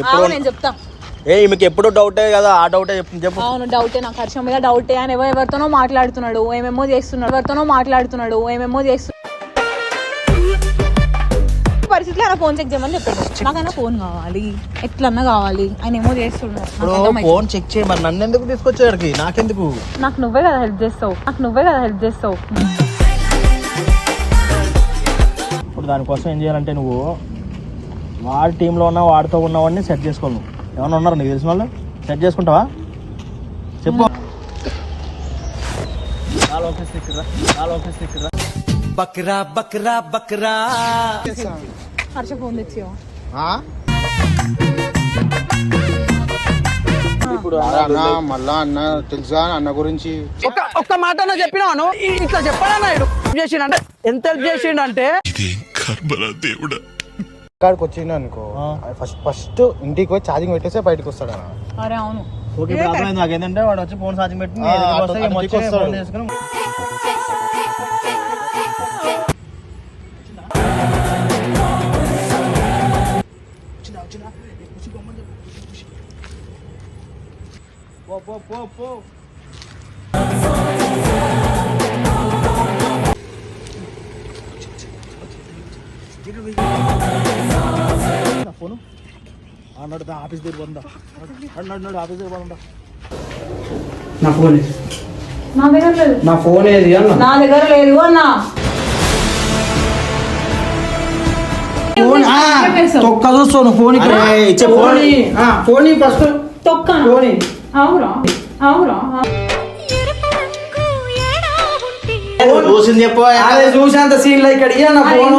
ఎప్పుడు నేను చెప్తా. ఏ ఈమెకి ఎప్పుడు డౌటే కదా ఆ డౌటే చెప్పు అవును డౌటే నాకు హర్షం మీద డౌటే అని ఎవరు ఎవరితోనో మాట్లాడుతున్నాడు. ఏమేమో చేస్తున్నాడు ఎవరితోనో మాట్లాడుతున్నాడు ఏమేమో చేస్తున్నాడు. పరిస్థితిలో ఆయన ఫోన్ చెక్ చేయమని చెప్పాడు. నాకైనా ఫోన్ కావాలి. ఎట్లన్నా కావాలి. ఆయన ఏమో చేస్తున్నాడు. ఫోన్ చెక్ చేయి మరి నన్ను ఎందుకు తీసుకొచ్చావు ఇక్కడికి? నాకెందుకు? నాకు నువ్వే కదా హెల్ప్ చేస్తావు. నాకు నువ్వే కదా హెల్ప్ చేస్తావు. ఇప్పుడు దానికోసం ఏం చేయాలంటే నువ్వు వాడి టీంలో ఉన్న వాడితో ఉన్నవాడిని సెట్ చేసుకోవాలి నువ్వు. ఏమన్నా ఉన్నారు? నీకు తెలిసిన వాళ్ళు? సెట్ చేసుకుంటావా? చెప్పు. బక్రా బక్రా బక్రా. హర్ష ఫోన్ తెచ్చివా ఇప్పుడు అరే అన్న మళ్ళా అన్న తెలుసా? అన్న గురించి. ఒక్క ఒక్క మాట అన్న చెప్పినాను ఇట్లా చెప్పాడన్నా ఇడు చేసిండు అంటే ఎంత హెల్ప్ చేసిండు అంటే కాడికి వచ్చిండు అనుకో. ఫస్ట్ ఫస్ట్ ఇంటికి పోయి ఛార్జింగ్ పెట్టేసే బయటకు వస్తాడు అన్న అరే అవును ఓకే నాకు ఏంటంటే వాడు వచ్చి ఫోన్ ఛార్జింగ్ పెట్టి వచ్చి వస్తాడు. పో పో నా ఫోను? అన్నాడు దా ఆఫీస్ దగ్గర పోతుందా అన్నాడు నడు ఆఫీస్ దగ్గర పోతుందా నా ఫోన్ నా దగ్గర లేదు. నా ఫోన్ ఏది అన్న? నా దగ్గర లేదు అన్నా. ఫోన్ తొక్క చూస్తాను phone phone. Phone first. Phone. అవురా అవురా చూసింది చెప్పు చూసేంత సీన్ ఇక్కడ ఇయ్య నా ఫోన్.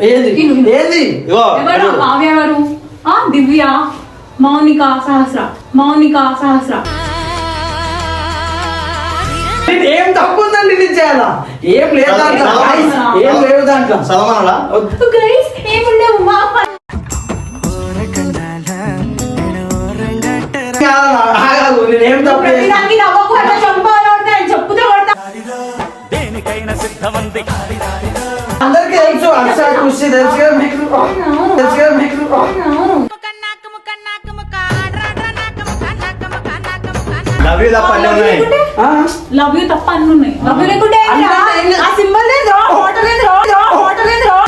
ఏది. ఏది? ఎవరు? ఆ దివ్య. మౌనిక సహస్ర. మౌనిక సహస్ర. ఏం తప్పు ఉందండి చేయాలా? ఏం లేదు దాంట్లో. ఏం లేవు దాంట్లో. చదవనాలా గైస్ ఏముండవు? మా నేను తప్పు నేను చెప్పుతే కొడతా. దేనికైనా సిద్ధమంది. అందరికీ తెలుసు. అక్షర కృషి తెలుసు కదా మీకు? తెలుసు కదా మీకు? అవును. లవ్ యూ తప్ప అన్నీ ఉన్నాయి ఆ? లవ్ యూ తప్ప అన్ని ఉన్నాయి లవ్ యూ లేకుంటే ఏంటి? రా? అంటే ఏం లేదు. ఆ సింబల్ లేదు. రా, హోటల్ లేదు. రా, రా, హోటల్ లేదు. రా.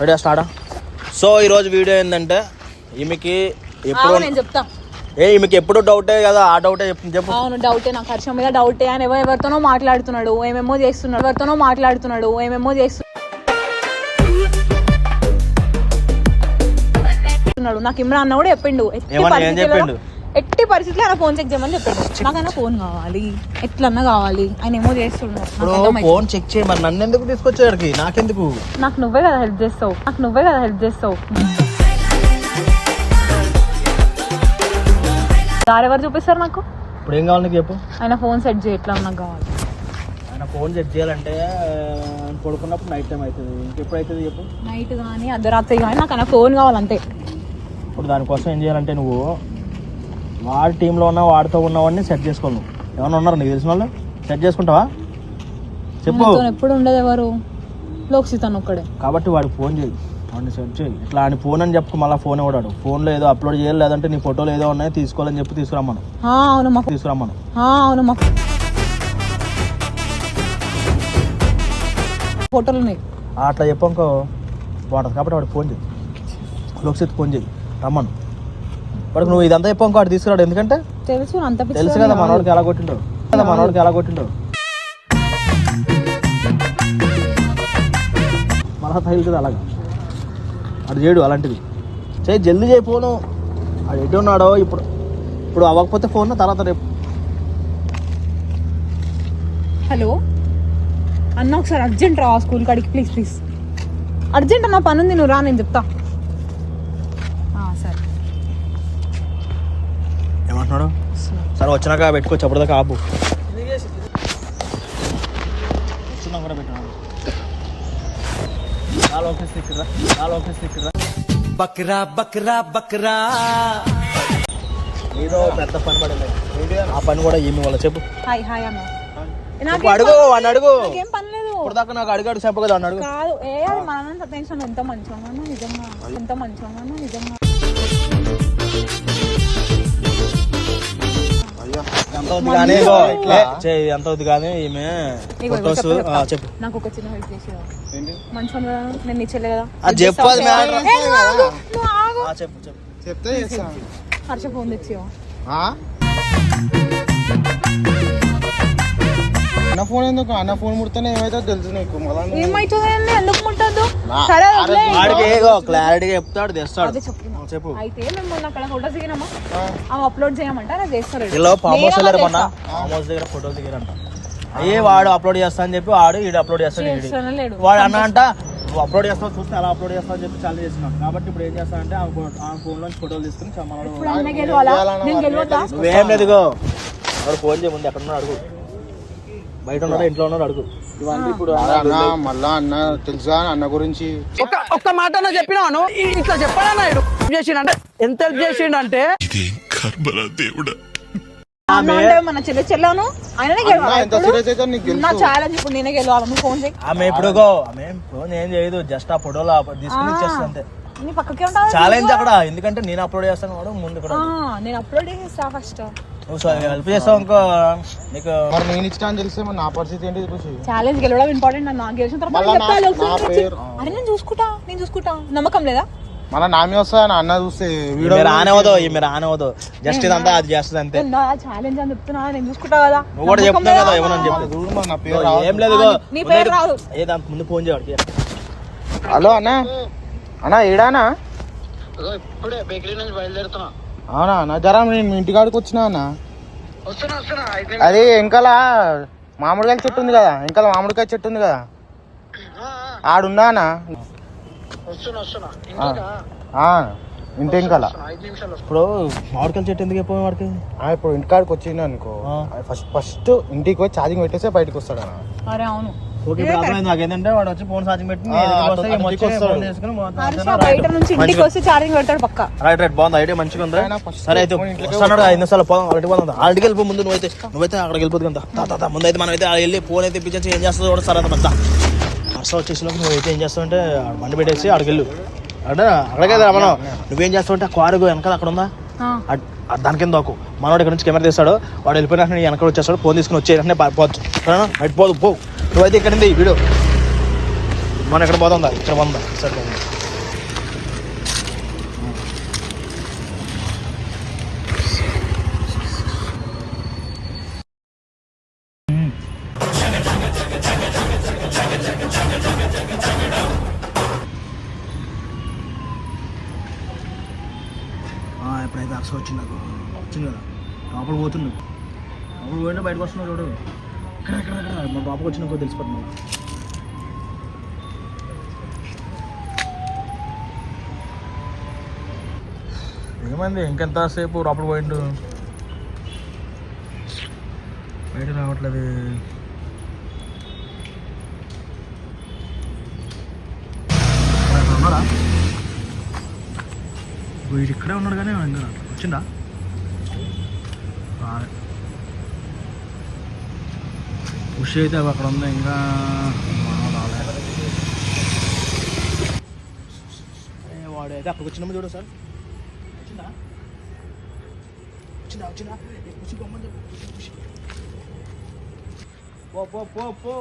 రెడీ స్టార్ట్ సో ఈరోజు వీడియో ఏంటంటే ఈమెకి ఎప్పుడు నేను చెప్తా. ఏ ఈమెకి ఎప్పుడు డౌటే కదా ఆ డౌటే చెప్పు. అవును డౌటే నాకు హర్షం మీద డౌటే అని ఎవరు ఎవరితోనో మాట్లాడుతున్నాడు ఏమేమో చేస్తున్నాడు ఎవరితోనో మాట్లాడుతున్నాడు ఏమేమో చేస్తున్నాడు. నాకు ఇమ్రాన్ అన్న కూడా చెప్పిండు. ఎట్టి ఏమని? ఏం పరిస్థితుల్లో చెప్పిండు? ఎట్టి పరిస్థితుల్లో ఆయన ఫోన్ చెక్ చేయమని చెప్పాడు. నాకైనా ఫోన్ కావాలి. ఎట్లన్నా కావాలి. ఆయన ఏమో చేస్తున్నాడు. నాకు ఇప్పుడు అర్థమైంది. ఫోన్ చెక్ చేయి మరి నన్ను ఎందుకు నాకెందుకు? నాకు నువ్వే కదా హెల్ప్ చేస్తావు. నాకు నువ్వే కదా హెల్ప్ చేస్తావు. దారి ఎవరు చూపిస్తారు నాకు? ఇప్పుడు ఏం కావాలి నీకు చెప్పు. ఆయన ఫోన్ సెట్ చేయి ఎట్లా నాకు కావాలి. ఆయన ఫోన్ చెక్ చేయాలంటే పడుకున్నప్పుడు నైట్ టైం అవుతుంది. ఇంకెప్పుడు అవుతుంది చెప్పు. నైట్ కానీ అర్ధరాత్రి కానీ నాకు ఆయన ఫోన్ కావాలంతే. ఇప్పుడు దానికోసం ఏం చేయాలంటే నువ్వు వాడి టీంలో ఉన్న వాడితో ఉన్నవాడిని సెట్ చేసుకోవాలి నువ్వు. ఏమన్నా ఉన్నారు? నీకు తెలిసిన వాళ్ళు? సెట్ చేసుకుంటావా? చెప్పు. ఎప్పుడు ఉండదు ఎవరు? లోక్సితన్ ఒక్కడే. కాబట్టి వాడికి ఫోన్ చేయి. వాడిని సెట్ చేయి. ఇట్లా ఆయన ఫోన్ అని చెప్పు మళ్ళీ ఫోన్ ఇవ్వడాడు ఫోన్లో ఏదో అప్లోడ్ చేయాలి లేదంటే నీ ఫోటోలు ఏదో ఉన్నాయి తీసుకోవాలని చెప్పి తీసుకురమ్మను. అవును మా తీసుకురమ్మను. ఆ, అవును మా ఫోటోలు ఉన్నాయి. అట్లా చెప్పంకో. బాగుంటుంది కాబట్టి వాడికి ఫోన్ చేయి. లోక్సిత్ ఫోన్ చేయి. రమ్మను. వాడికి నువ్వు ఇదంతా చెప్పంకో వాడు తీసుకురాడు. ఎందుకంటే? తెలుసు అంత తెలుసు కదా మనోడికి ఎలా కొట్టిండో. కదా మనోడికి ఎలా కొట్టిండో. మళ్ళా తగిలింది అలాగా. అది చేయడు అలాంటిది. చేయి జల్దీ చేయి ఫోను. అది ఎటు ఉన్నాడో ఇప్పుడు. ఇప్పుడు అవ్వకపోతే ఫోన్ తర్వాత రేపు. హలో? అన్న ఒకసారి అర్జెంట్ రా స్కూల్ కాడికి ప్లీజ్ ప్లీజ్. అర్జెంట్ అన్న పని ఉంది నువ్వు రా నేను చెప్తా. సరే. ఏమంటున్నాడు? సరే. వచ్చినాక పెట్టుకోవచ్చు అప్పటిదాకా ఆపు వచ్చినా కూడా పెట్టాను నా లోకేష్. నా లోకేష్. బక్రా బక్రా బక్రా. ఏదో పెద్ద పని పడలేదు ఆ పని కూడా ఏమి వాళ్ళ చెప్పు. హాయ్ హాయ్ చెప్పు అడుగు వాడిని అడుగు. పని లేదు. ఇప్పుడు దాకా నాకు అడిగాడు అన్నాడు కాదు ఏ అది మన టెన్షన్. ఎంత మంచిగా నిజంగా ఎంత మంచిగా నిజంగా. ఎంత అవుద్ది కానీ? ఈమె ఫొటోస్. చెప్పు నాకు ఒక చిన్న హెల్ప్? నేను కదా. అది చెప్పు, అది చెప్తే హర్ష ఫోన్? అన్న ఫోన్ ఎందుకు? అన్న ఫోన్ ముడితేనే ఏమైతే తెలుసు నీకు. ఏమైతుందండి ఎందుకు ముట్టద్దు? సరే క్లారిటీగా చెప్తాడు తెస్తాడు. చెప్పు. అయితే మేము మొన్న అక్కడ ఫోటోస్ దిగినామా. ఆ. అవి అప్లోడ్ చేయమంటే నేను చేస్తాడు ఇలా ఫామ్ హౌస్ అలా మొన్న. చేస్తా. ఫామ్ హౌస్ దగ్గర ఫోటోలు దిగారంట. అయ్యే వాడు అప్లోడ్ చేస్తా అని చెప్పి వాడు ఈడు అప్లోడ్ చేస్తాడు లేడు. వాడు అన్న అంట నువ్వు అప్లోడ్ చేస్తావు చూస్తే అలా అప్లోడ్ చేస్తావు అని చెప్పి చాలా చేస్తున్నాడు కాబట్టి ఇప్పుడు ఏం చేస్తానంటే ఆ ఫో- ఆ ఫోన్ నుంచి ఫోటోలు తీసుకుని నువ్వేం లేదుగో. వాడు ఫోన్ చేయముందు ఎక్కడ ఉన్నాడు అడుగు. బయట ఉన్నాడా ఇంట్లో ఉన్నాడు అడుగు. ఇవన్నీ ఇప్పుడు అన్న మళ్ళా అన్న తెలుసా అన్న గురించి? ఒక్క ఒక్క మాట అన్న చెప్పినాను ఇట్లా చెప్పడా చేసిండు అంటే ఎంత హెల్ప్ చేసిండు అంటే అన్న అంటే మన చెల్లె చెల్లాను? ఆయననే గెలవాలి. నా ఛాలెంజ్ ఇప్పుడు నేనే గెలవాలి. ఫోన్ చేయి. ఆమె ఇప్పుడుగో ఆమె ఫోన్ ఏం చేయదు జస్ట్ ఆ ఫోటోలు తీసుకుని ఇచ్చేస్తుంది అంతే. నీ పక్కకే ఉంటావా ఛాలెంజ్ అక్కడ ఎందుకంటే నేను అప్లోడ్ చేస్తాను వాడు ముందు కూడా. ఆ, నేను అప్లోడ్ చేసేస్తా ఫస్ట్ హెల్ప్ చేస్తావు ఇంకో నీకు మరి నేను ఇష్టం అని తెలిస్తే మరి నా పరిస్థితి ఏంటి చూసి? ఛాలెంజ్ గెలవడం ఇంపార్టెంట్ అన్న. గెలిచిన తర్వాత మళ్ళా నేను చెప్పాలి నా- ఒకసారి నా వచ్చి. పేరు- అరే నేను చూసుకుంటా. నేను చూసుకుంటా. నమ్మకం లేదా? మళ్ళీ నా మీద వస్తా అన్న చూస్తే వీడియో మీరు జస్ట్ ఇదంతా అది చేస్తుంది అంతే. ఛాలెంజ్ అని చెప్తున్నా. నేను చూసుకుంటా కదా. నువ్వు కూడా నమ్మకం చెప్తున్నావు కదా? ఏమన్నా చెప్పు. చూడు మరి నా పేరు ఇగో, రావద్దు. ఏం లేదు ఇగో. నీ పేరు రాదు. ఏ దానికి ముందు ఫోన్ చేయవాడికి హలో అన్న. అన్న ఏడానా అవునా? అన్న జరా నేను మీ ఇంటికాడికి వచ్చినా అన్న? అది వెనకాల మామిడికాయ చెట్టు ఉంది కదా. వెనకాల మామిడికాయ చెట్టు ఉంది కదా. ఆడున్నా అన్న? ఆ, ఇంటి వెనకాల. ఇప్పుడు మామిడికాయల చెట్టు ఎందుకు అయిపోయి వాడికి ఆ, ఇప్పుడు ఇంటికాడికి వచ్చింది అనుకో. ఫస్ట్ ఫస్ట్ ఇంటికి పోయి ఛార్జింగ్ పెట్టేస్తే బయటకు వస్తాడు అన్న అరే అవును. ఓకే నాకు ఏంటంటే వాడు వచ్చి ఫోన్ ఛార్జింగ్ పెట్టి? బయట రైట్. నుంచి ఇంటికి మంచిగా- వస్తే ఛార్జింగ్ పెడతాడు పక్క. రైట్ రైట్ బాగుంది ఐడియా మంచిగా ఉంది? సరే అయితే ఐదు నిమిషాలు పోదాం అరటి పోదాం ఆడికి వెళ్ళిపో ముందు నువ్వైతే నువ్వైతే అక్కడికి వెళ్ళిపోదు కదా తా, తా, తా, ముందు అయితే మనం అయితే ఆడ వెళ్ళి ఫోన్ అయితే పిచ్చేసి ఏం చేస్తుందో కూడా సరే అంత హర్ష వచ్చేసి నువ్వైతే ఏం చేస్తావు అంటే బండి పెట్టేసి అక్కడికి వెళ్ళు. అంటే అక్కడికే రా మనం. నువ్వేం చేస్తావు అంటే కారు వెనకాల అక్కడ ఉందా? దాని కింద దోకు. మనోడు ఇక్కడ నుంచి కెమెరా తీస్తాడు వాడు వెళ్ళిపోయిన వెనకాల వచ్చేస్తాడు ఫోన్ తీసుకుని వచ్చే వెంటనే పోవచ్చు పోదు పో. నువ్వైతే ఇక్కడ ఉంది వీడు. మనం ఇక్కడ పోతుందా ఇక్కడ పోందా సరే ఎప్పుడైతే హర్ష వచ్చింది నాకు వచ్చింది కదా లోపల పోతున్నాడు లోపల పోయినా బయటకు వస్తున్నాడు చూడు ఇక్కడ ఇక్కడ ఇక్కడ మా బాబుకి తెలిసిపోతుంది. ఏమైంది? ఇంకెంతసేపు లోపల పోయిండు? బయట రావట్లేదు. ఉన్నాడా? వీడు ఇక్కడే ఉన్నాడు కానీ ఇంకా వచ్చిందా రాలే. అయితే అక్కడ ఉంది. ఇంకా మనం వాడు అయితే అక్కడికి వచ్చినప్పుడు చూడు సార్. వచ్చిందా? వచ్చిందా వచ్చిందా? కుషి ఖుషి పొమ్మని చెప్పు పో పో పో పో.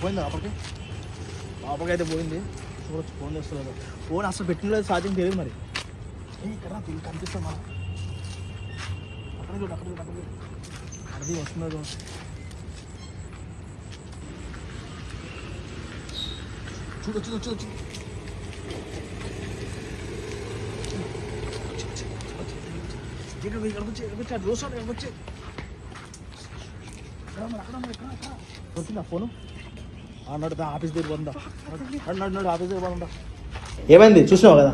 పోయిందా అప్పటికి పాపకి అయితే పోయింది. చూడొచ్చు ఫోన్ చేస్తున్నారు ఫోన్ అసలు పెట్టినలేదు ఛార్జింగ్ తెలియదు మరి. ఇక్కడ దీనికి కనిపిస్తాం మనం అక్కడ చూడు అక్కడ చూడు అక్కడ చూడు. అది వస్తున్నారు చూడు. చూడు చూడు చూడు ఇక్కడ ఇక్కడికి వచ్చి ఇక్కడికి వచ్చి అటు రోజు ఇక్కడికి వచ్చి దొరికిందా ఫోను? అన్నాడు ఆఫీస్ దగ్గర పోతుందా అన్నాడు నడు ఆఫీస్ దగ్గర పోతుందా ఏమైంది? చూసినావు కదా?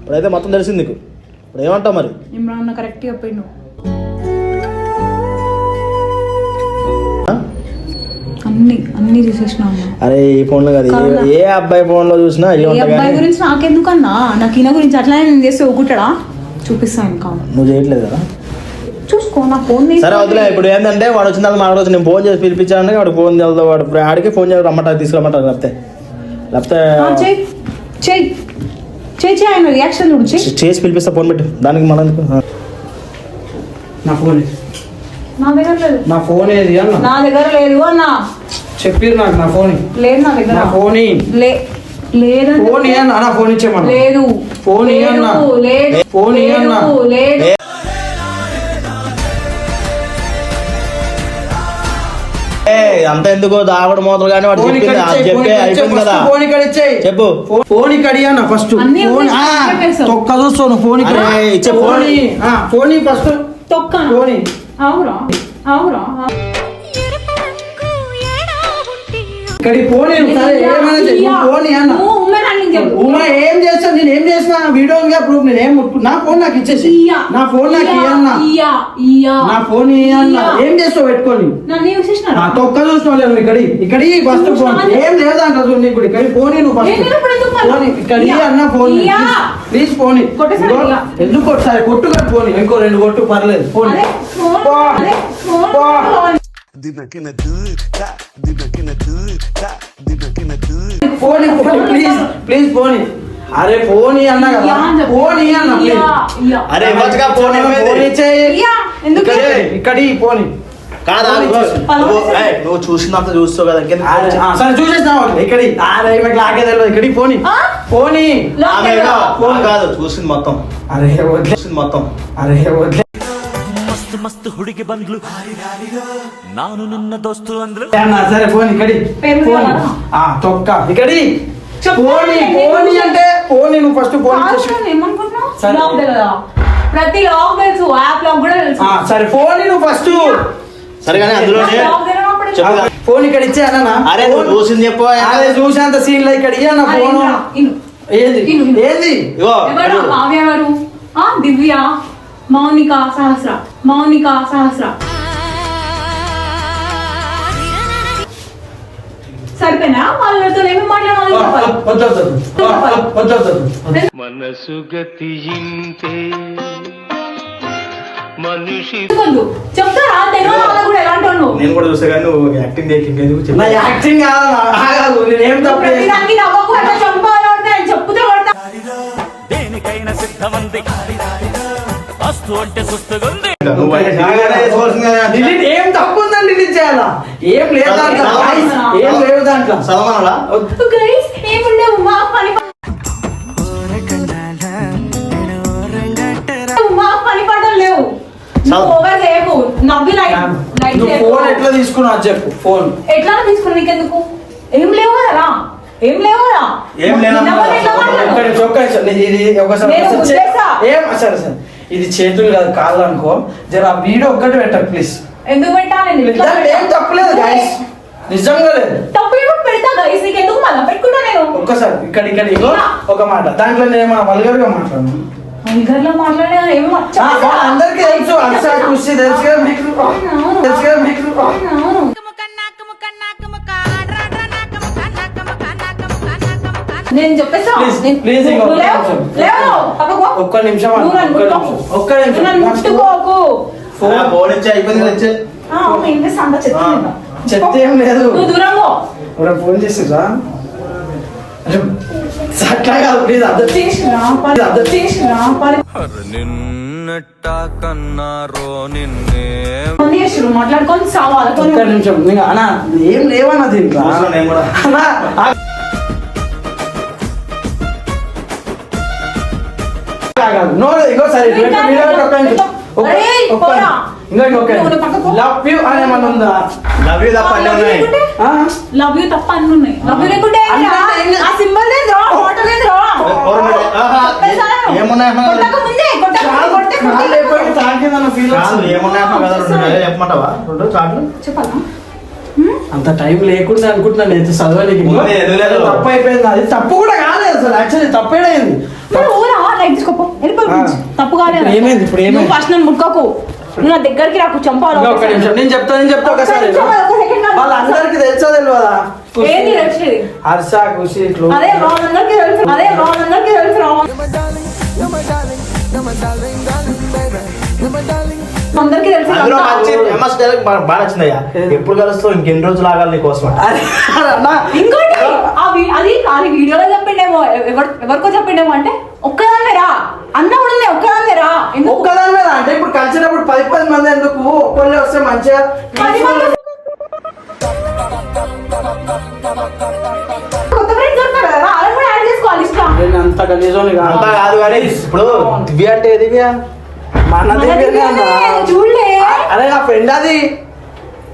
ఇప్పుడైతే మొత్తం తెలిసింది నీకు. ఇప్పుడు ఏమంటావు మరి? ఇమ్రాన్ కరెక్ట్ చెప్పిండు? అన్న అన్ని అన్ని చూసేసిన అన్న. అరే ఈ ఫోన్లో కాదు. ఏ-? ఏ అబ్బాయి ఫోన్లో చూసినా ఉంటాయి అబ్బాయి గురించి నాకెందుకన్నా? నాకు ఈయన గురించి అట్లానే నేను చేస్తే ఒప్పుకుంటాడా చూపిస్తాను ఇంకా. నువ్వు చేయట్లేదు? కదా నా ఫోన్ తీసి- సరే వదిలే ఇప్పుడు ఏంటంటే వాడు వచ్చిన తర్వాత మాట్లాడవచ్చు నేను ఫోన్ చేసి పిలిపించానంటే వాడు ఫోన్ చేద్దాం వాడు ఆడికి ఫోన్ చేసి రమ్మంటారు తీసుకురమ్మంటారు లేకపోతే లేకపోతే చెయ్ చెయ్ ఆయన రియాక్షన్ చూడు చేసి పిలిపిస్తా ఫోన్ పెట్టు దానికి మన. నా ఫోన్? నా దగ్గర లేదు. నా ఫోన్ ఏది అన్న? నా దగ్గర లేదు అన్న. చెప్పిరు నాకు నా ఫోన్. లేదు నా దగ్గర. నా ఫోన్. లే లేదంటే ఫోన్ ఇయ్యన్న నా ఫోన్ ఇచ్చేమన్నా? లేదు. ఫోన్ లేదు, ఇయ్యన్న. లేదు. ఫోన్ ఇయ్యన్న. లేదు, లేదు. అంత ఎందుకు దాగడం మోతలు కానీ వాడు చెప్పింది అది ఇచ్చేయ్, అయిపోయింది కదా ఫస్ట్ ఫోన్ ఇక్కడ ఇచ్చేయ్. చెప్పు ఫోన్- ఇక్కడ ఇయ్యన్న ఫస్ట్ అన్నీ ఫోన్ ఉన్నాయి, ఆ, చెప్పేశావు. తొక్క చూస్తాను ఫోన్ ఇక్కడ అరే, ఇచ్చే ఫోన్. ఫోన్ ఇ. ఆ, ఫోన్ ఫస్ట్ తొక్కన ఫోన్ ఇ. అవురా అవురా ఇక్కడ ఈ ఫోన్. సరే ఏమైనా చెప్పు. ఫోన్ చెప్పు ఏం ఏం చేసిన వీడియో ప్రూఫ్ నేను ఏం ముట్టుకు నా ఫోన్ నాకు ఇచ్చేసి. నా ఫోన్ నాకు ఇయ్యా, ఇయ్యన్న? ఇయ్యా, ఇయ్యా. నా ఫోన్ ఇయ్యన్న ఇయ్యా. ఏం చేస్తావు పెట్టుకొని? నా తొక్క చూసిన లేదు ఇక్కడ ఇక్కడ ఫస్ట్ ఫోన్? ఏం లేదంట చూడు నీకు ఇక్కడ ఫోన్ నువ్వు ఫస్ట్ ఇప్పుడు ఇక్కడ. అన్న ఫోన్. Please phone. ఎందుకు కొట్టాలి? కొట్టు కదా ఫోన్ ఇంకో రెండు కొట్టు పర్లేదు. Phone phone please please phone అరే ఫోన్ అన్నా కదా. ఫోన్ అన్న. అరే ఇవ్వచ్చుగా ఫోన్ ఇక్కడ ఫోన్ కాదా నువ్వు- చూసినంత చూస్తావు కదా సరే చూసేసినావు ఇక్కడ అరే మీకు లాగే తెలియదు ఇక్కడ ఫోన్? ఫోన్? ఫోన్ కాదు చూసింది మొత్తం. అరే వదిలే. చూసింది మొత్తం. అరే వదిలే. మస్తు మస్తు హుడికి బండ్లు. నాను నిన్న దోస్తు అందులో. అన్నా, సరే ఫోన్ ఇక్కడి పేరు ఫోన్ కావాలా? ఫోన్ ఫోన్ అంటే ఫోన్ నువ్వు ఫస్ట్ ఏమనుకుంటున్నావు? తెలియదా? ప్రతి లాక్ తెలుసు యాప్ లాక్ కూడా తెలుసు. ఆ, సరే ఫోన్ నువ్వు ఫస్ట్ సరే కానీ అందులోనే లాక్ తెలియనప్పుడు చెప్పు. ఎందుకు? ఫోన్ ఇక్కడ ఇచ్చే అన్న అరే నువ్వు చూసింది చెప్పు అరే చూసేంత సీన్లో ఇక్కడ ఇయ్య నా ఫోన్ ఇను. ఏది? ఇను, ఇను. ఏది? ఇగో ఎవరు? కావ్య ఎవరు? ఆ దివ్య మౌనిక సహస్ర. మౌనిక సహస్ర. సరిపోయినా? వాళ్ళతో ఏమి మాట్లాడాలి. మనసు గతియింతే మనిషి. చెప్తారా? తెలుగు వాళ్ళకు కూడా ఎలాంటి వాళ్ళు? నేను కూడా చూసా కానీ నువ్వు యాక్టింగ్ చేయకు ఇంకెందుకు చెప్పు. నా యాక్టింగ్ కాదు ఆగదు నేనేం తప్పు? ప్రతిదానికి నవ్వకు అట్లా చంపాలి నేను చెప్పుతే కొడతా. దేనికైనా సిద్ధమంది. వస్తు అంటే సుస్తుగుంది ఏం తప్పు ఉందని డిలీట్ చేయాలా ఏం లేదు దాంట్లో guys, ఏం లేవు దాంట్లో చదవమనాలా? గైస్ ఏముండవు మా పని మా పని పాటలు లేవు నువ్వు ఓవర్ చేయకు నవ్వి లైట్ లైట్ నువ్వు చేయకు. ఫోన్ ఎట్లా తీసుకున్నావు అది చెప్పు ఫోన్ ఎట్లా తీసుకుని నీకెందుకు ఏం లేవు కదా ఏం లేవు కదా ఏం లేనమ్మా. నిన్నమొన్న ఎట్లా మాట్లాడు? ఒక్క నిమిషం, ఒక్క నిమిషం. నీ- ఇది ఒకసారి నేను ఒకసారి చే- ఉద్దేశా. ఏం సరే సరే ఇది చేతులు కాదు కాళ్ళు అనుకో. జర ఆ వీడియో ఒక్కటి పెట్టకు ప్లీజ్ ఎందుకు పెట్టా నేను ఇట్లా దాంట్లో ఏం తప్పులేదు గాయస్ నిజంగా లేదు. తప్పు ఏమో పెడతా గైస్ నీకు ఎందుకు మళ్ళీ పెట్టుకుంటా నేను? ఒక్కసారి ఇక్కడ ఇక్కడ ఇగో ఒక మాట. దాంట్లో నేను ఏమన్నా వల్గర్గా మాట్లాడను? అందరిలో మాట్లాడే ఏమో ఆ, ఆ, అందరికీ తెలుసు. అర్సా కృషి తెలుసు కదా మీకు. తెలుసు కదా మీకు. అవును. నేను చెప్పేసా నేను- పక్కకు. ఒక్క నిమిషం ఒక్క. నిమిషం. ముట్టుకోకు. ఆ ఫోన్ ఇచ్చి అయిపోయింది ఏం చెత్త లేదు. ఫోన్ చేసిరా అట్లా కాదు ప్లీజ్ అర్థం చేసిరా, నిన్నట్ట కన్నారో నిన్నే. మాట్లాడుకొని సావాలి ఒక్క నిమిషం. అన్న ఏం లేవన్నా దీంట్లో? నేను కూడా. కాదు, నో ఇంకో సరే. లవ్ యూ అని ఏమన్నా ఉందా? లవ్ యూ తప్ప అన్నీ ఉన్నాయి? లవ్ యూ తప్ప అన్ని ఉన్నాయి. లవ్ యూ లేకుంటే? ఆ సింబల్ లేదు రా ఫోటో లేదు రా. ఏమున్నాయి చెప్పమంటావా? రెండు చాట్లు చెప్పాలా? అంత టైం లేకుండా అనుకుంటున్నాను నేను చదవడానికి? తప్పు అయిపోయింది. అది తప్పు కూడా కాలేదు అసలు. యాక్చువల్లీ తప్పేడైంది. లైక్ తీసుకోపో. వెళ్ళిపో. తప్పు కాలేదు. ఇప్పుడు ఏమైంది? ఇప్పుడు ఏమైంది? నువ్వు ఫస్ట్ నన్ను ముట్టుకోకు. నువ్వు నా దగ్గరికి రాకు చంపాలి ఒక్క నిమిషం. నేను చెప్తా నేను చెప్తా ఒకసారి. వాళ్ళందరికి తెలుసా తెలియదా? తెలిసేది హర్ష ఖుషి ఇట్లు. అదే వాళ్ళందరికీ తెలుసు. అదే వాళ్ళందరికీ తెలుసు. అందరికీ తెలుసు ఎప్పుడు కలుస్తావు? ఇంకెన్ని రోజులు ఆగాలి నీకోసం ఇంకోటి ఆ వీ- అది అది వీడియోలో చెప్పిండేమో ఎవరు ఎవరికో చెప్పిండేమో అంటే ఒక్కదాన్నే రా. అన్న కూడా ఉంది, ఒక్కదాన్నే రా. ఎందుకు? ఒక్కదాని మీద అంటే ఇప్పుడు కలిసినప్పుడు పది పది మంది ఎందుకు? ఒక్కళ్ళే వస్తే మంచిగా అంత కాదు. అంతా కాదు కానీ ఇప్పుడు దివ్య అంటే దివ్య? మన. చూడలే. అరే నా ఫ్రెండ్ అది.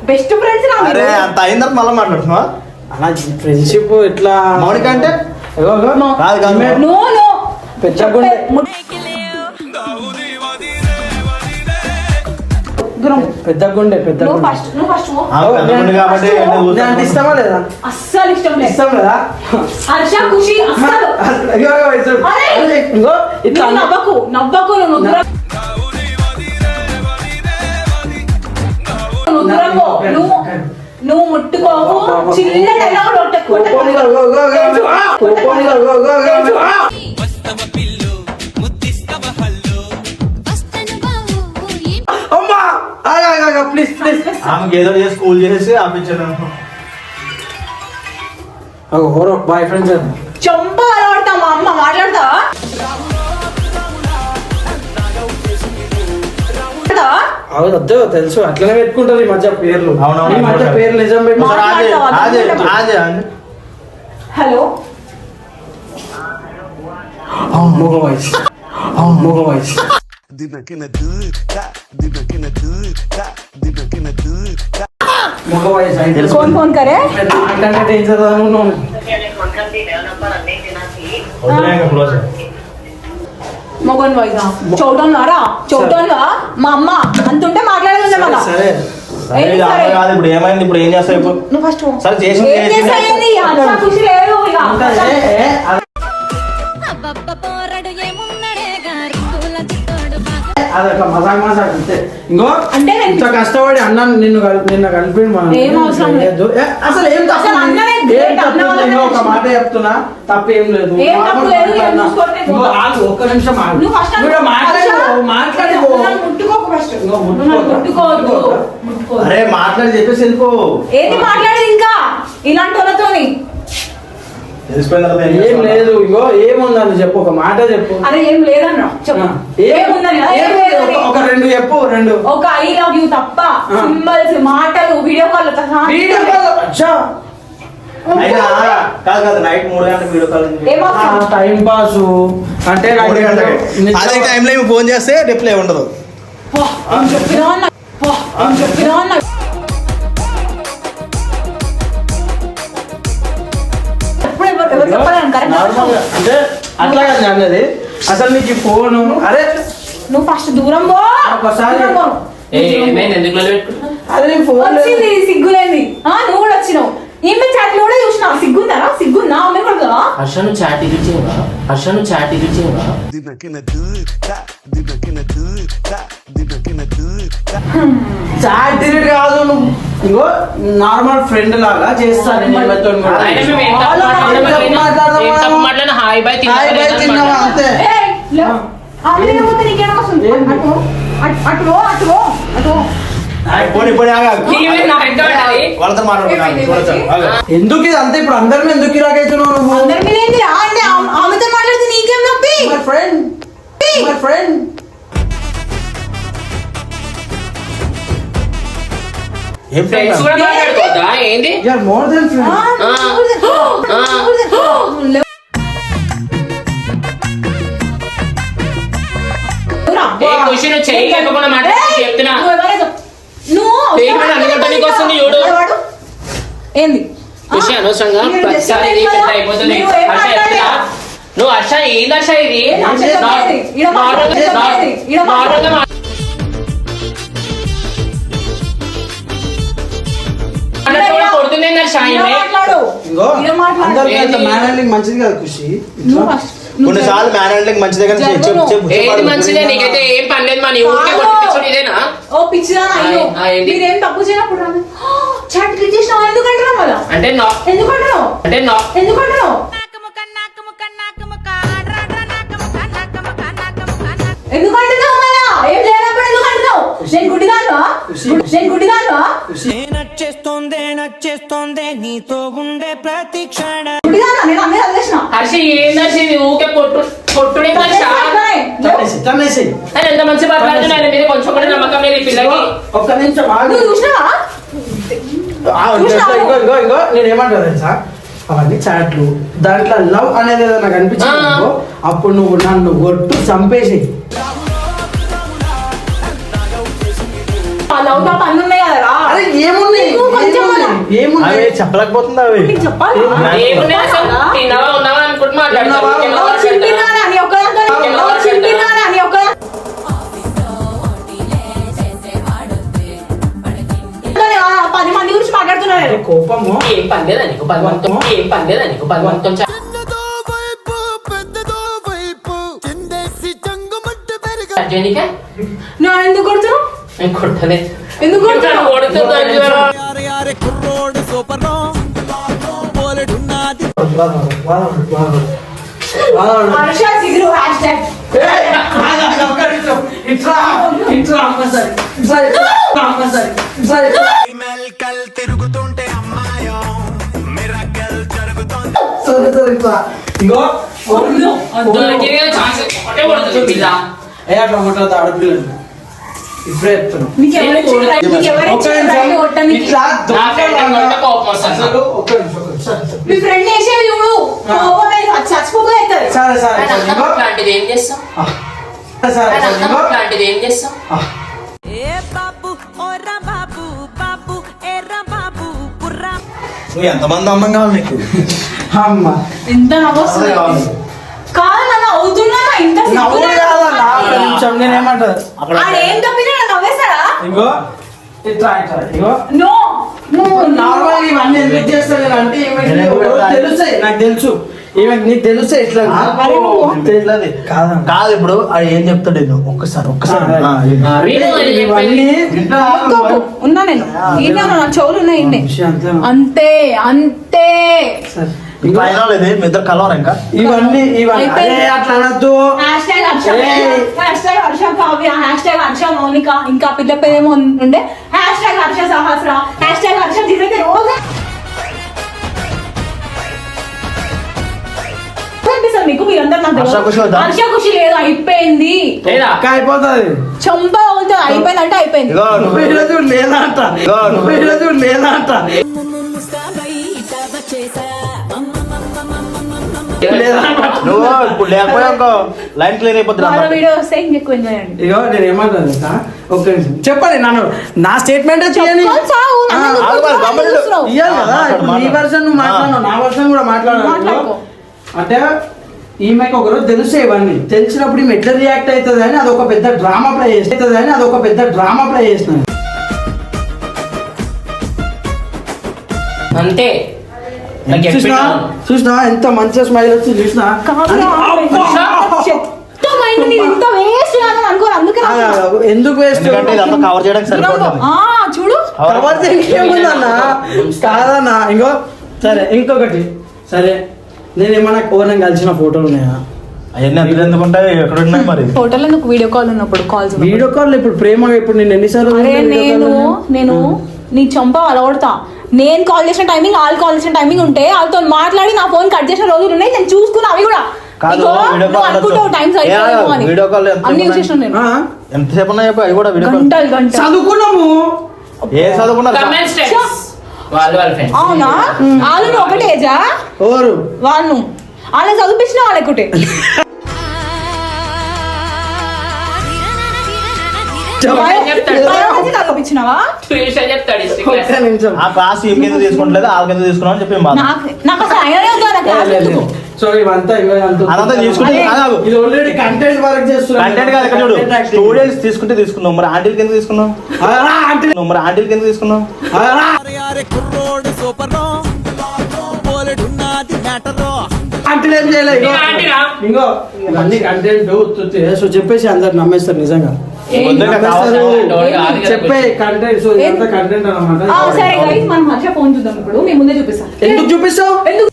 బెస్ట్ ఫ్రెండ్స్ అరే. అంత అయిన తర్వాత మళ్ళీ మాట్లాడుతున్నావా? అన్న ఫ్రెండ్షిప్ ఇట్లా మౌనిక అంటే. కాదు కాదు. పెద్ద గుండె. పెద్ద అంటే ఇష్టమా లేదా? అస్సలు ఇష్టం లేదు. ఇష్టం లేదా? హర్ష ఖుషి అస్సలు. ఇట్లా నువ్వు నవ్వకు నవ్వకు నువ్వు. నువ్వు ముట్టుకోకు. చిన్న డైలాగ్ ప్లీజ్ ప్లీజ్ ఆమెకి ఏదో చేసి చేసి ఆపించాను బాయ్ ఫ్రెండ్స్ చంప మాట్లాడతావా? అవును వద్దు తెలుసు అట్లనే పెట్టుకుంటారు ఈ మధ్య పేర్లు అవునవును. ఈ మధ్య పేర్లు నిజం పెట్టి ఒకసారి ఆగే, మాట్లాడతావా? ఆగే, మాట్లాడతావా? ఆగే, ఆగే. హలో మగ వాయిస్ మగ వాయిస్ మగ వాయిస్ అయితే कौन फोन करे అంటే డేంజర్ అనుకున్నాను వదిలే ఇంకా close. మొగన్ వాయిదా చౌటన్ రా చౌటన్ మా అమ్మ అంతుంటే మాట్లాడలేదు మళ్ళా సరే కాదు ఇప్పుడు ఏమైంది? ఇప్పుడు ఏం చేస్తావు ఇప్పుడు నువ్వు ఫస్ట్ సరే, ఖుషి లేదు అదొక మజాక్ మజాక్ అంతే. ఇంకో? అంటే నేను- ఇంత కష్టపడి అన్న నిన్ను కల్- నిన్న కలిపి మనం ఏం అవసరం లేదు. ఏ, అసలు ఏం అసలు అన్ననే ఏం తప్పు ఒక. మాట చెప్తున్నా తప్పు ఏం లేదు ఏం తప్పు మామూలు లేదు, ఏం మాట్లాడినా. చూసుకోవట్లేదు. ఇంకో ఆగు, ఒక్క నిమిషం ఆగు. నువ్వు ఫస్ట్ నువ్వు మాట్లాడు మాట్లాడు నువ్వు నన్ను ముట్టుకోకు ఫస్ట్ ఇంకో నువ్వు నన్ను ముట్టుకోవద్దు ముట్టుకోవద్దా? ముట్టుకోవద్దు అరే మాట్లాడి చెప్పేసి వెళ్ళిపో ఏంటి మాట్లాడేది ఇంకా ఇలాంటి వాళ్ళతోని ఏం? లేదు ఇగో ఏముందని చెప్పు ఒక మాట చెప్పు అరే ఏం లేదన్నా చెప్పు ఏముందని ఏం ఏం లేదు. లేదని. ఒక- ఒక రెండు చెప్పు రెండు ఒక ఐ లవ్ యూ తప్ప ఆ. సింబల్స్ మాటలు వీడియో కాల్ వీడియో కాల్ అచ్చా. అయినా కాదు కాదు నైట్ మూడు గంటలకు వీడియో కాల్ టైం పాస్ అంటే మూడు గంటలకి. అదే టైంలో ఫోన్ చేస్తే రిప్లై ఉండదు. అంటే అట్లా కాదు అన్నది అసలు నీకు ఫోను అరే నువ్వు ఫస్ట్ దూరం పో. ఒకసారి-. అదే ఫోన్ సిగ్గులేంది. ఆ నువ్వు కూడా వచ్చినావు. ఈమె చాట్లు కూడా చూసినావు సిగ్గుందా సిగ్గుందా? ఆమె కూడా హర్షను చాట్ హర్షను చాట్ చాట్ కాదు నువ్వు. ఇంకో నార్మల్ ఫ్రెండ్ లాగా చేస్తాను ఈమెతో మాట్లాడినా హాయ్ బాయ్ హాయ్ తిన్నావా? అంతే? అటు అటు అటు అటు. వాళ్ళతో? మాట్లాడుతున్నాను ఎందుకు ఇది అంతే? ఇప్పుడు అందరం ఎందుకు ఇలాగైతున్నావు నువ్వు? అందరి మీద రా అంటే ఆమె- ఆమెతో మాట్లాడితే నీకేం నొప్పి? మై ఫ్రెండ్ మై ఫ్రెండ్ ఏం ఫ్రెండ్స్ కూడా మాట్లాడుకోవద్దా? ఏంది? You are more than friend question చెయ్యి చెప్తున్నా. వస్తుంది చూడు. ఏంది? ఖుషి అనవసరంగా ప్రతిసారి ఇది పెద్ద కదా? అయిపోతుంది హర్ష? ఎట్లా? నువ్వు హర్ష ఏంది హర్ష ఇది? కొడుతుంది హర్ష మంచిది కదా ఖుషి. నువ్వు ఫస్ట్ కొన్నిసార్లు మ్యాన్ హ్యాండ్లింగ్ మంచిదే ఏది నీకైతే ఏం పనిలేదు మా నీ ఊరికే ఇదేనా? ఓ పిచ్చిదా అయ్యో. ఆ, ఏంటి? మీరేం తప్పు చేయనప్పుడు చాట్ క్లిక్ చేసినావు? ఎందుకంటున్నావు మళ్ళా? అంటే నా ఎందుకంటున్నావు అంటే నా ఎందుకంటున్నావు ఎందుకంటున్నావు మళ్ళా? ఏం లేనప్పుడు ఎందుకంటున్నావు నేను గుడ్డిదాన్వా? నేను గుడ్డిదాన్వా? నచ్చేస్తోందే నచ్చేస్తోందే నీతో ఉండే ప్రతి క్షణం. నేను అన్నీ హర్ష ఏం హర్ష ఊకే హర్ష ఎంత మంచి మాట్లాడుతున్నా ఆయన మీద కొంచెం కూడా నమ్మకం లేదు ఈ పిల్లకి. ఒక్క నిమిషం ఆగు. నువ్వు చూసినావా? ఆ, నేను ఏమంటాను తెలుసా? అవన్నీ చాట్లు. దాంట్లో లవ్ అనేది ఏదైనా కనిపించింది ఆ. అనుకో, అప్పుడు నువ్వు నన్ను కొట్టు చంపేసి లవ్ టాప్ అన్ని ఉన్నాయి కదరా? అరే ఏముంది నీకు కొంచెం చెప్పలేకపోతుంది అవి నీకు చెప్పాలి? ఏమున్నాయి? అసలు? తిన్నావా ఉన్నావా అనుకుంటూ ఉన్నావా, మాట్లాడుతున్నావు చింపినారా అని ఒక్క పది మంది గురించి మాట్లాడుతున్నారు. కోపము? ఏం పనిలేదా నీకు? పదవంతం ఏం పనిలేదా నీకు? పదవంతం జనిక నువ్వు ఎందుకు కొడుతున్నావు? నేను కొట్టలే ఎందుకు ఛాన్స్. ఒకటే కొడుతుంది పిల్ల. ఏ అట్లా కొట్టద్దు ఆడపిల్లలు ఇప్పుడే నా. సరే, సరే ఏం చేస్తాం? సరే, సరే, ఆయన సరే, అన్నం ఇగో. లాంటిది ఏం చేస్తాం? ఏ బాబు ఓరా బాబు బాబు ఎర్ర బాబు పుర్రా. నువ్వు ఎంతమంది అమ్మం కావాలి నీకు? అమ్మ. ఎంత నవ్వొస్తుంది. కాదు నన్ను అవుతున్నా ఇంత నవ్వుడు కాదన్నా, ఒక్క నిమిషం నేనేమంటాను? అక్కడ ఏం తప్పినా నన్ను నవ్వేస్తాడా ఇగో ఇట్లా ఇట్లా ఇగో నో నువ్వు నార్మల్ ఇవన్నీ ఎందుకు చేస్తాను అంటే తెలుస్తాయి నాకు తెలుసు. నీకు తెలుస్తే ఇట్లా. కాదన్న. కాదు ఇప్పుడు అది ఏం చెప్తాడు నేను ఒక్కసారి ఒక్కసారి. ఉన్నా నేను. చెవులు ఉన్నాయి అంతే. అంతే ఇవన్నీ ఇవన్నీ. అట్లా అనొద్దు. ఇంకా పిల్ల పేరేమో ఉండే. Hashtag Harsha Sahasra hashtag Harsha దిగైతే రోజు మీకు? మీరందరూ నాకు హర్ష ఖుషి వద్దా? హర్ష ఖుషి లేదు? అయిపోయింది. అయిపోతుంది. చంప అవుతుంది అయిపోయింది అంటే అయిపోయింది. లేదా అంట లేదా అంట. నువ్వు ఇప్పుడు లేకపోయా ఇంకో లైన్ క్లియర్ అయిపోతుంది మరో. అన్నమాట. వీడియో వస్తే ఇంకెక్కువ ఎంజాయ్ చేయండి. ఇగో నేను ఏమంటాను తెలుసా? ఒక్క నిమిషం. చెప్పండి నన్ను. నా స్టేట్మెంట్ చేయండి. ఇయ్యాలి కదా నీ మాట్లాడు. వర్షన్ నువ్వు మాట్లాడు నా వర్షన్ కూడా మాట్లాడాలి. అంటే ఈమెకి ఒకరోజు తెలుస్తాయి ఇవన్నీ. తెలిసినప్పుడు ఈమె ఎట్లా రియాక్ట్ అవుతుంది అని అదొక పెద్ద డ్రామా ప్లే చేస్తుంది. అని అదొక పెద్ద డ్రామా ప్లే చేస్తున్నాను అంతే. చూసినా? ఎంత మంచిగా స్మైల్ వచ్చి చూసినా? ఎందుకు వేస్ట్ కవర్ చేయడానికి సరిపోతుంది. ఆ, చూడు. కవర్ చేయకేముందన్నా? కాదన్నా ఇంకో. సరే ఇంకొకటి. సరే నేను ఏమన్నా ఎవరైనా కలిసిన ఫోటోలు ఉన్నాయా? అవన్నీ అందులో ఎందుకుంటాయి ఎక్కడ ఉన్నాయి మరి? హోటల్లో నువ్వు వీడియో కాల్ ఉన్నప్పుడు కాల్స్ వీడియో కాల్ ఇప్పుడు ప్రేమగా ఇప్పుడు నేను ఎన్నిసార్లు నేను? నేను నీ చంప అలవడతా. నేను కాల్ చేసిన టైమింగ్ వాళ్ళు కాల్ చేసిన టైమింగ్ ఉంటే వాళ్ళతో మాట్లాడి నా ఫోన్ కట్ చేసిన రోజులు ఉన్నాయి నేను చూసుకున్నా అవి కూడా? ఎంతసేపు చదువుకున్నాము. ఏ వాళ్ళు అవునా? వాళ్ళు ఒకటే ఏజా ఓరు వాళ్ళు వాళ్ళని చదివించిన వాళ్ళు ఒకటే. ఆ క్లాస్ తీసుకుంటలేదు అని చెప్పి సో ఇవంతా అదంతా తీసుకుంటే కాదు. ఇది ఆల్రెడీ కంటెంట్ వర్క్ చేస్తున్నాం కంటెంట్ కాదు ఇక్కడ చూడు. స్టూడెంట్స్ తీసుకుంటే తీసుకున్నాం మరి ఆంటీల కింద తీసుకున్నాం మరి ఆంటీల కింద తీసుకున్నాం కంటెంట్ ఏం? ఇంకో. సో చెప్పేసి అందరు నమ్మేస్తారు నిజంగా. చెప్పే కంటెంట్ సో ఇదంతా కంటెంట్ ఆ, అనమాట సరే గైస్ మనం మంచిగా ఫోన్ చూద్దాం ఇప్పుడు. మీ ముందే చూపిస్తాను ఎందుకు చూపిస్తావు? ఎందుకు?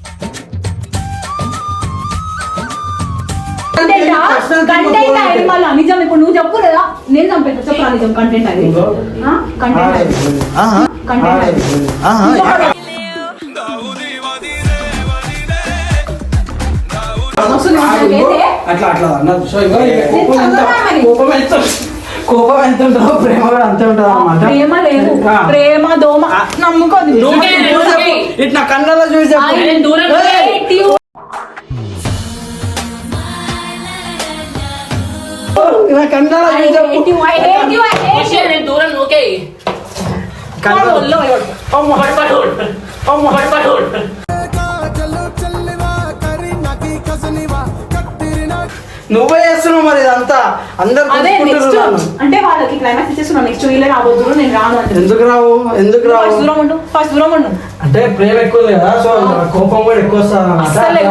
కంటెంట్ Personal thing కంటెంట్ ఒక అది మళ్ళీ నిజం ఇప్పుడు నువ్వు చెప్పు లేదా? నేను చంపేస్తా. చెప్పరా నిజం. కంటెంట్ అది. కంటెంట్ అది. ఆహా, కంటెంట్ అది. అట్లా అట్లా అన్నది సో ఇక కోపం ఎంత? కోపం ఎంత కోపం ఎంత ఉంటుందో ప్రేమ కూడా అంతే ఉంటుంది అన్నమాట ప్రేమ లేదు. ప్రేమ దోమ నమ్ముకోదు. నువ్వే ఇటు చెప్పు. ఇటు నా కళ్ళలో చూసి చెప్పు. నేను దూరం నా కళ్ళలో I చూసి చెప్పు. hate you, I hate నువ్వే చేస్తున్నావు మరి ఇదంతా. అందరు. అంటే వాళ్ళకి క్లైమాక్స్ ఇచ్చేస్తున్నాను నెక్స్ట్ వీళ్ళే రాబోతున్నారు నేను రాను అంటే ఎందుకు రావు? ఎందుకు రావు? ఫస్ట్ దూరం ఉండు ఫస్ట్ దూరం ఉండు. అంటే ప్రేమ ఎక్కువ ఉంది కదా సో కోపం కూడా ఎక్కువ వస్తుంది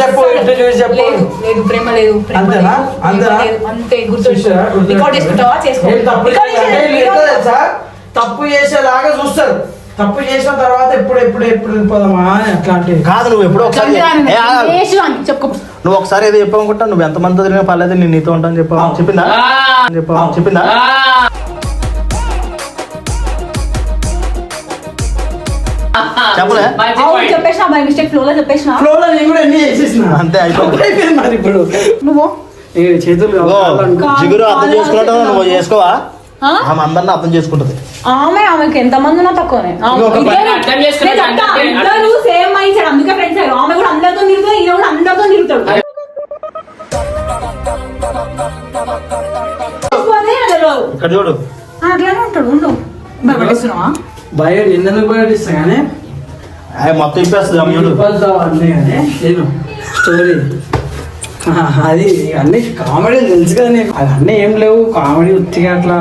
చెప్పు ఇటు చూసి చెప్పు. లేదు లేదు ప్రేమ లేదు అంతేనా? అంతేనా? అంతే గుర్తు రికార్డ్ చేసుకుంటావా చేసుకో. తప్పు చేసేలాగా చూస్తారు. తప్పు చేసిన తర్వాత ఎప్పుడు ఎప్పుడు ఎప్పుడు వెళ్ళిపోదామా అని అట్లాంటి కాదు నువ్వు ఎప్పుడో ఒకసారి ఏ, నువ్వు ఒకసారి ఏదో చెప్పావు అనుకుంటా నువ్వు ఎంతమంది తిరిగినా పర్లేదు నేను నీతో ఉంటాను చెప్పావు? చెప్పిందా? చెప్పావు? చెప్పిందా? చెప్పలే? చెప్పేసిన బై మిస్టేక్ ఫ్లో లో చెప్పేసిన. ఫ్లోలో నేను కూడా చేసేసిన. అంతే, అయిపోయింది. మరి ఇప్పుడు. నువ్వు? ఏ చేతులు. జిగురు అర్థం చేసుకున్నట్టు నువ్వు చేసుకోవా? ఆమె అందరిని అర్థం చేసుకుంటది. ఆమె ఆమెకి ఎంత మంది ఉన్నా తక్కువనే. ఇద్దరు సేమ్ మైండ్ సెట్ అందుకే ఫ్రెండ్స్ అయ్యారు. ఆమె కూడా అందరితో తిరుగుతుంది ఈయన కూడా అందరితో అసలు. ఇక్కడ చూడు. ఆ, అట్లానే ఉంటాడు. ఉండు. భయపడిస్తున్నావా భయం నిన్నెందుకు బయటిస్తా కానీ? మొత్తం ఇప్పేస్తుంది అమ్మ చూడు. స్టోరీ. అది అన్ని కామెడీ తెలుసు కదా నీకు. అవన్నీ ఏం లేవు. కామెడీ ఉత్తిగా అట్లా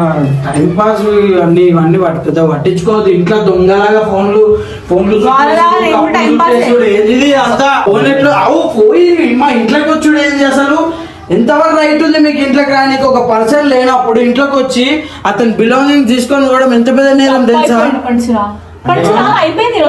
టైం పాస్ ఇవన్నీ ఇవన్నీ పట్టు పెద్ద పట్టించుకోవద్దు. ఇంట్లో దొంగలాగా ఫోన్లు ఫోన్లు ఇది అంతా ఫోన్ ఎట్లు? అవు పోయి మా ఇంట్లోకి వచ్చుడు ఏంది అసలు ఎంతవరకు రైట్ ఉంది మీకు ఇంట్లోకి రానికి? ఒక పర్సన్ లేనప్పుడు ఇంట్లోకి వచ్చి అతని బిలాంగింగ్ తీసుకొని కూడా ఎంత పెద్ద నేరం తెలుసా? అయిపోయింది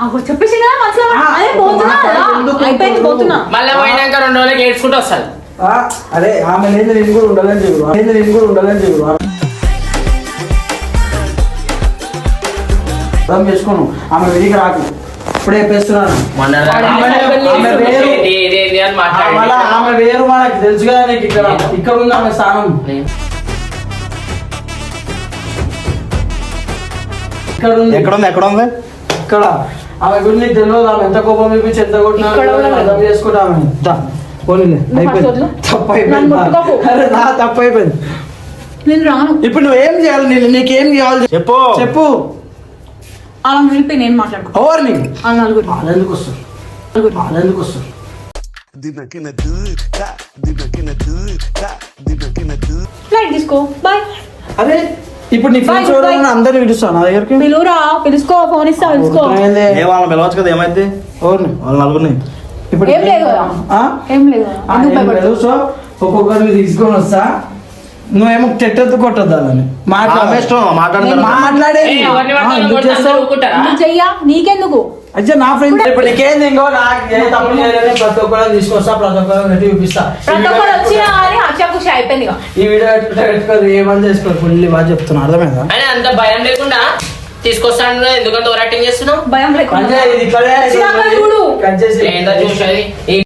అగో చెప్పేసి అదే పోతున్నా ఒక మాట కదా. ఎందుకు? అయిపోయింది పోతున్నా. మళ్ళీ పోయినాక రెండు రోజులకి ఏడ్చుకుంటూ వస్తాను ఆ, అరే ఆమె లేదు నేను కూడా ఉండాలని చెప్పు లేదు నేను కూడా ఉండాలని చెప్పు అర్థం చేసుకోను. ఆమె వెలికి రాకు. ఇప్పుడే చెప్పేస్తున్నాను ఆమె- వేరు ఆ, మళ్ళా ఆమె వేరు మనకి తెలుసు కదా నీకు ఇక్కడ ఇక్కడ ఉంది ఆమె స్థానం. ఇక్కడ ఉంది ఎక్కడ ఉంది ఎక్కడ ఉంది ఇక్కడ. ఆమె గురించి నీకు తెలియదు ఆమె ఎంత కోపం చూపించి ఎంత కొట్టినా ఇక్కడ కూడా లేదు. అర్థం చేసుకుంటా ఆమె దా, పోనీలే నువ్వు అయిపోయింది. ఫస్ట్ వదిలు. తప్పు నన్ను అయిపోయింది ముట్టుకోకు. అరే నా తప్పు అయిపోయింది నేను రాను. ఇప్పుడు నువ్వేం చేయాలి? నీకేం కావాలి? చెప్పు. చెప్పు. అలా నిలిపి నేను మాట్లాడుకో ఎవరిని ఆ నలుగురు వాళ్ళెందుకు వస్తారు? వాళ్ళెందుకు వస్తారు? ఫ్లైట్ తీసుకో. బాయ్ అరే ఇప్పుడు నీ ఫ్రెండ్స్ bye. అందరిని పిలుస్తాను నా దగ్గరికి? పిలువురా పిలుచుకో ఫోన్ ఇస్తా పిలుచుకో ఏంది? ఏ వాళ్ళని పిలవచ్చు కదా ఏమైంది? ఎవరిని? వాళ్ళ నలుగురిని. ఇప్పుడు ఏం లేదు కదా? ఆ? ఏం లేదు. ఆ, ఎందుకు ఏం లేదు. భయపడతావు సో ఒక్కొక్కరిని తీసుకొని వస్తా. నువ్వేమో చెట్టెత్తు కొట్టొద్దు వాళ్ళని. ఆమె ఇష్టం. మాట్లాడతాను. మాట్లాడేది. ఏ, ఎవరిని ఆ, పడితే ఎందుకు వాళ్ళని చేస్తావు? ఊరుకుంటారా? నువ్వు చెయ్యా. నీకెందుకు? అచ్చా నా ఫ్రెండ్ ఇప్పుడు నీకేంది ఇంకో నాకు ఏ తప్పు చేయలేని ప్రతి ఒక్కరిని తీసుకొస్తా ప్రతి ఒక్కరిని పెట్టి చూపిస్తా. ప్రతి ఒక్కరు. వచ్చినా కానీ అయిపోయింది ఇక. ఈ వీడియో పెట్టుకుంటా పెట్టుకోరు ఏమని చేసుకోరు ఫుల్లీ బాగా చెప్తున్నా అర్థమైందా? అని అంత భయం లేకుండా తీసుకొస్తాను ఎందుకంటే ఓవర్ యాక్టింగ్ చేస్తున్నావు? భయం లేకుండా. ఇది. కట్ చేసి ఏందో చూసేది ఈ